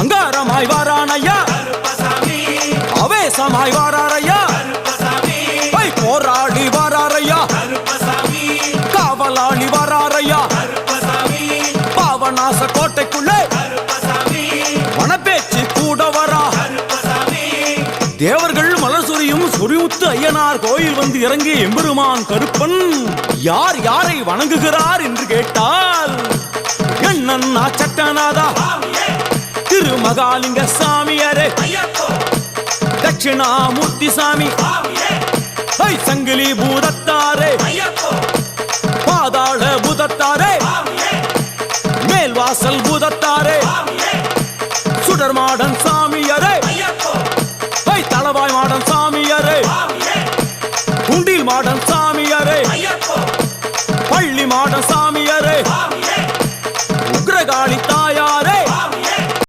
அங்காரமாய் வாரானையா. அவேசமாய் வராரையா. கருப்பசாமி போராடி வராரையா. காவலாளி வராரையா. பாவநாச கோட்டைக்குள்ளே மனப்பேச்சு கூட வரா. தேவர்கள் மலர் சொரியும் சொரிமுத்து ஐயனார் கோயில் வந்து இறங்கிய எம்பெருமான் கருப்பன் யார் யாரை வணங்குகிறார் என்று கேட்டால் என்னன்னா சட்டநாதா திருமகாலிங்க சாமியாரே. தட்சிணாமூர்த்தி சாமி. சங்கிலி பூதத்தாரே. பாதாள பூதத்தாரே. மேல்வாசல் பூதத்தாரே. சுவாமியே சுடர் மாடன் சாமியாரே. தளவாய் மாடன் சாமியாரே. குண்டில் மாடன் சாமியாரே. பள்ளி மாடன் சாமியாரே. சுவாமியே